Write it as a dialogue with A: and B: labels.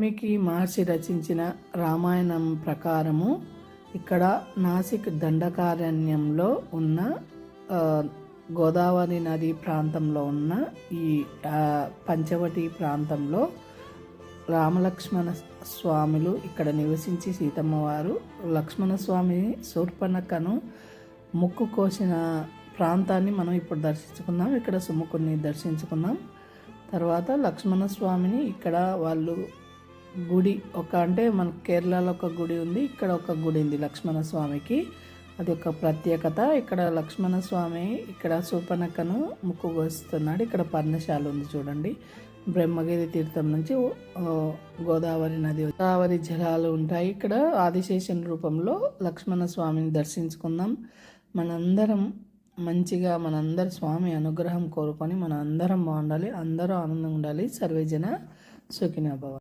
A: వాల్మీకి మహర్షి రచించిన రామాయణం ప్రకారము ఇక్కడ నాసిక్ దండకారణ్యంలో ఉన్న గోదావరి నది ప్రాంతంలో ఉన్న ఈ పంచవటి ప్రాంతంలో రామలక్ష్మణ స్వాములు ఇక్కడ నివసించి సీతమ్మ వారు లక్ష్మణ స్వామి శూర్పణకను ముక్కు కోసిన ప్రాంతాన్ని మనం ఇప్పుడు దర్శించుకుందాం. ఇక్కడ సుముకుని దర్శించుకుందాం. తర్వాత లక్ష్మణ స్వామిని ఇక్కడ వాళ్ళు గుడి ఒక అంటే మన కేరళలో ఒక గుడి ఉంది ఇక్కడ ఒక గుడి ఉంది లక్ష్మణ స్వామికి అది ఒక ప్రత్యేకత. ఇక్కడ లక్ష్మణ స్వామి ఇక్కడ శూర్పణకను ముక్కుగోస్తున్నాడు ఇక్కడ పర్ణశాల ఉంది చూడండి. బ్రహ్మగిరి తీర్థం నుంచి గోదావరి నది గోదావరి జలాలు ఉంటాయి. ఇక్కడ ఆదిశేషన్ రూపంలో లక్ష్మణ స్వామిని దర్శించుకుందాం. మనందరం మంచిగా మనందరి స్వామి అనుగ్రహం కోరుకొని మన అందరం బాగుండాలి అందరూ ఆనందంగా ఉండాలి. సర్వేజన సుఖినోభవ